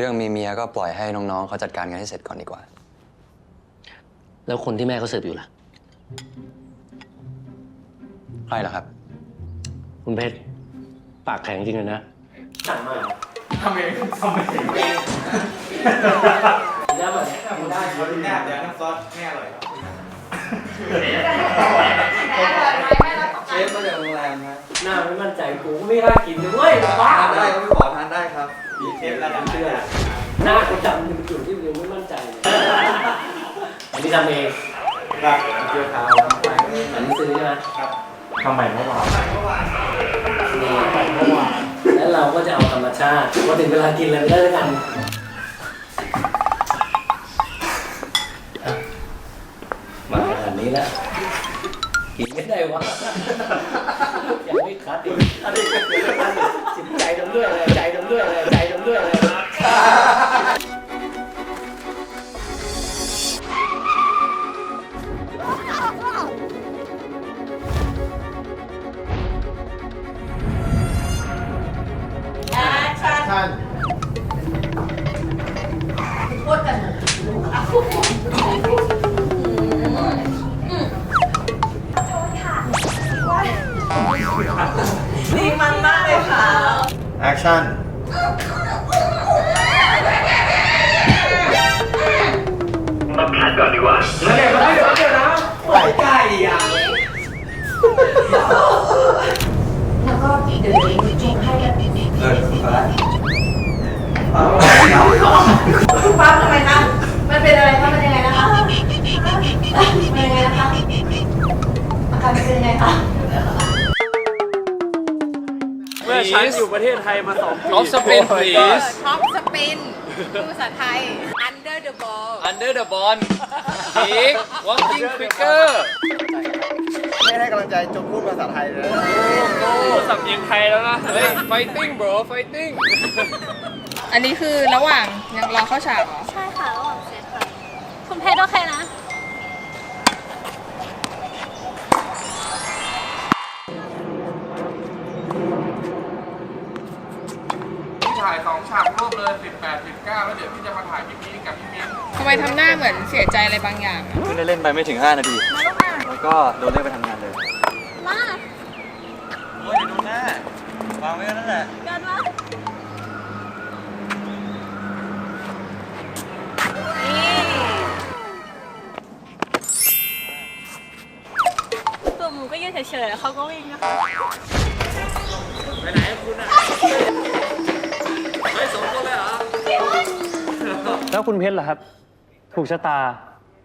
เรื่องมีเมียก็ปล่อยให้น้องๆเขาจัดการกันให้เสร็จก่อนดีกว่า แล้วคนที่แม่เขาเสิร์ฟอยู่ล่ะ ใครล่ะครับ คุณเพชรปากแข็งจริงเลยนะ ทำเองทำเองได้ไหมได้เดี๋ยวแน่เดี๋ยวน้ำซอสแม่อร่อยครับเช ไม่กล้ากินเลยเว้ยบ้าทานได้ก็ไม่ขอทานได้ครับมีเชฟระดับเชื่อหน้ากูจำเป็นจุดที่ยังไม่มั่นใจเลยอันนี้ทำเองครับเกี๊ยวขาวครับไปอันนี้ซื้อใช่ไหมครับทำใหม่เมื่อวานเมื่อวานนี่แล้วเราก็จะเอาธรรมชาติพอถึงเวลากินเลยไม่ได้แล้วกันอะมาขนาดนี้แล้วกินไม่ได้วะ ยังไม่คัด นี่มันมากเลยค่ะ แอคชั่น มาผัดก่อนดีกว่าเดี๋ยวเดี๋ยวเดี๋ยวนะไก่ไก่อะ อฉันอยู่ประเทศไทยมาสองปีท็อปสปิน please ท็อปสปินภาษาไทย under the ball under the ball kick walking quicker ไม่ให้กำลังใจจงพูดภาษาไทยเลยโอ้สำเนียงไทยแล้วนะ เฮ้ย fighting bro fighting อันนี้คือระหว่างยังรอเข้าฉากเหรอ ใช่ค่ะระหว่างเซตค่ะ คุณเพชรโอเคนะายสองฉากรวบเลย18 19แล้วเดี๋ยวพี่จะมาถ่ายพี่มิ้นกับพี่มิ้นทำไมทำหน้าเหมือนเสียใจอะไรบางอย่างอะเพิ่งได้เล่นไปไม่ถึง 5 นาที มาลูกมาแล้วก็โดนเรียกไปทำงานเลย มาโอ้ยเดี๋ยวดูหน้าวางไว้นั่นแหละเดินมานี่ตัวหมูก็ยืนเฉยๆแล้วเขาก็วิ่งนะคะ แล้วคุณเพชรล่ะครับ ถูกชะตา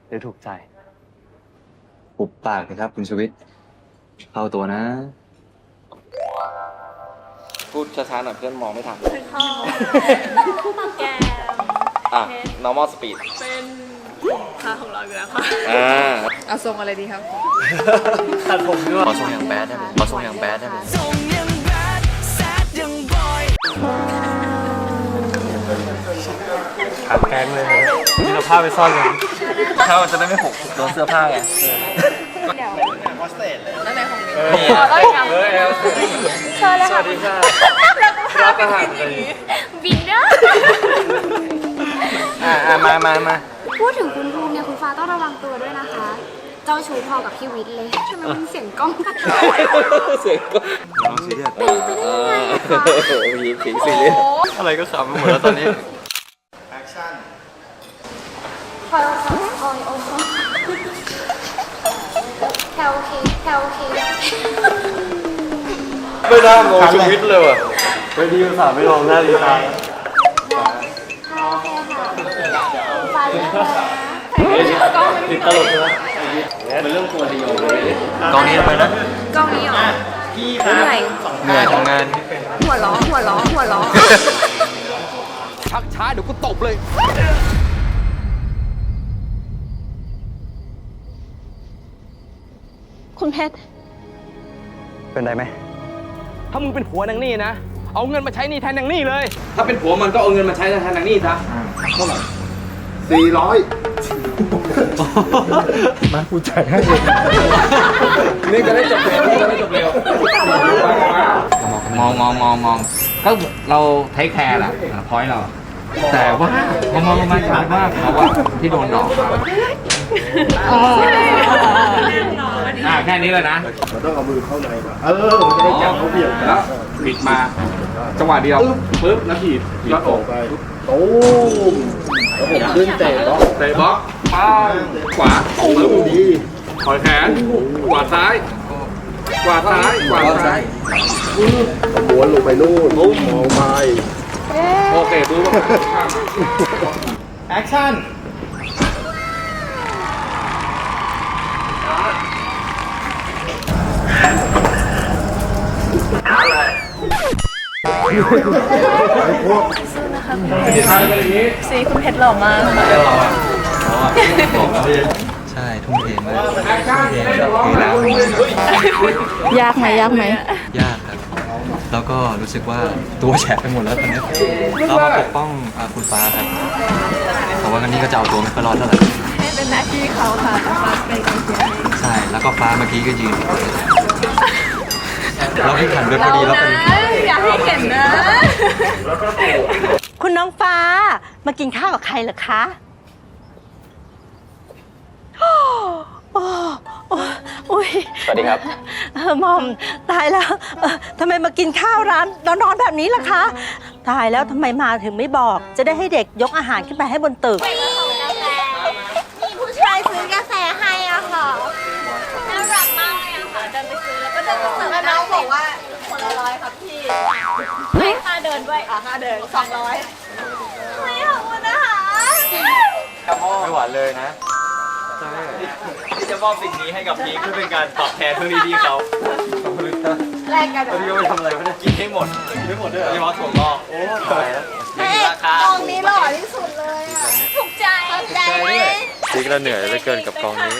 หรือถูกใจ ปุบปากนะครับ คุณชีวิต เข้าตัวนะ พูดช้าๆหน่อยเพื่อนมองไม่ทันคือเขาแกอะ normal speed เป็นขาของเราอยู่แล้วค่ะอ่าเอาทรงอะไรดีครับ ตัดผมด้วยขอทรงอย่างแบดได้ไหมขอทรงอย่างแบดได้ไหม ขาแกงเลยนี่เราผ้าไปซ่อนกันถ้ามันจะได้ไม่หกโดนเสื้อผ้าไงแล้วไหนของมิ้นนี่เออแอลเชิญเลยสค่ะวัสดีค่ะแล้วก็พารับไปอาหารถึงเลยบินเด้ออ่าอ่ามามามาพูดถึงคุณภูมิเนี่ยคุณฟ้าต้องระวังตัวด้วยนะคะ เจ้าชู้พอกับพี่วิทย์เลยทำไมมันเสียงกล้องกันเสียงก็น้องซีเรียสเป็นไปได้ยังไงอะคะโอ้โหมีผีสีเรียสอะไรก็ขำไปหมดแล้วตอนนี้ แอคชั่น ค อยคอยคอยโอ้โหแถวโอเคแถวโอเคไม่น่ามองชีวิตเลยว่ะไม่ดีภาษาไม่ลองหน้าดีตาแถวโอเคค่ะฟ้าเลือกเลยนะติดตลกเลยมันเรื่องตัวเดียวเลยกองนี้ทำไมนะกล้องนี้เหรอพี่เหนื่อยเหนื่อยทำงาน หัวล้อหัวล้อหัวล้อชักช้าเดี๋ยวกูตบเลย คุณเพชร เป็นไรไหม ถ้ามึงเป็นผัวนางนี่นะ เอาเงินมาใช้หนี่แทนนางนี่เลย ถ้าเป็นผัวมันก็เอาเงินมาใช้แทนนางนี่ซะสี่ร้อยนี่จะได้จบเร็วนี่จะได้จบเร็วมองมองมองมองก็เราเทคแคร์แหละพอยเรา แต่ว่าพอมองลงมาชัดมากเขาว่าที่โดนดอก อ่าแค่นี้เลยนะ เราต้องเอามือเข้าในก่อนเออมันจะได้จับเขาเบี่ยงแล้วบิดมาจังหวะเดียวปึ๊บแล้วถีบยอดอกไปตูมแล้วผมขึ้นเตะล็อกเตะบล็อกป้างขวาปึ๊บดีถอยแขนกวาดซ้ายกวาดซ้ายกวาดซ้ายม้วนลงไปนู่นมองไปโอเคปึ๊บแอคชั่น สีคุณเพชรหล่อมากใช่ทุ่มเทมากแอคชั่นคือแล้วยากไหมยากไหมยากครับ แล้วก็รู้สึกว่าตัวแฉะไปหมดแล้วตอนนี้เรามาปกป้องคุณฟ้าครับแต่ว่ากันนี้ก็จะเอาตัวไม่ค่อยรอดเท่าไหร่เป็นหน้าที่เขาค่ะฟ้าเป็นกอเชียร์ใช่แล้วก็ฟ้าเมื่อกี้ก็ยืน เราให้ขันด้วยพอดีแล้วเป็นอยากให้เห็นนะ คุณน้องฟ้ามากินข้าวกับใครเหรอคะโอ้โอ้โอ้อุ้ยสวัสดีครับ เออหมอมตายแล้วเอ่อทำไมมากินข้าวร้านร้อนๆแบบนี้ล่ะคะ ตายแล้วทำไมมาถึงไม่บอก จะได้ให้เด็กยกอาหารขึ้นไปให้บนตึก มีผู้ชายซื้อกาแฟ ครับพี่ให้ค่าเดินด้วยอะค่าเดินสองร้อยไม่ขอบคุณนะคะไม่หวานเลยนะที่จะมอบสิ่งนี้ให้กับพีคเพื่อเป็นการตอบแทนเพื่อนดีๆเขาแลกกันเหรอพี่ก็ไปทำอะไรไม่ได้กินให้หมดกินให้หมดด้วยเฉพาะถั่วงอกโอ้ตายแล้วเฮ้ยกองนี้หล่อที่สุดเลยอะถูกใจถูกใจไหมพีกเราเหนื่อยเหลือเกินกับกองนี้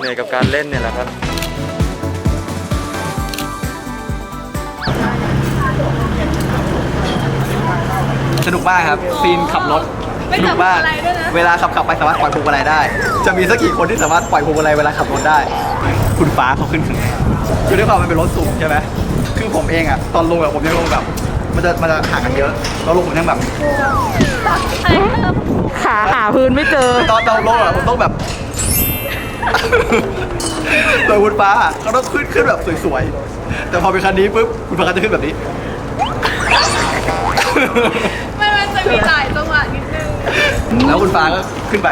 เหนื่อยกับการเล่นเนี่ยแหละครับ สนุกมากครับซีนขับรถสนุกมากเวลาขับขับไปสามารถปล่อยพวงมาลัยได้ จะมีสักกี่คนที่สามารถปล่อยพวงมาลัยเวลาขับรถได้ คุณฟ้าเขาขึ้นถึงคือด้วยความมันเป็นรถสูงใช่ไหมคือผมเองอะตอนลงแบบผมยังลงแบบ มันจะมันจะห่างกันเยอะแล้วลงผมยังแบบ ขาหาพื้นไม่เจอ ตอนตอนลงอะผมต้องแบบ โดยคุณฟ้าเขาต้องขึ้นขึ้นแบบสวยๆ แต่พอเป็นคันนี้ปุ๊บคุณฟ้าก็จะขึ้นแบบนี้ มันมันจะมีหลายจังหวะนิดนึงแล้วคุณฟ้าก็ขึ้นไป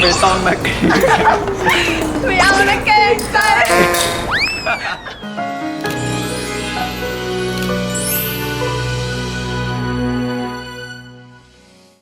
ไม่ต้องมาไม่เอานะเกรงใจ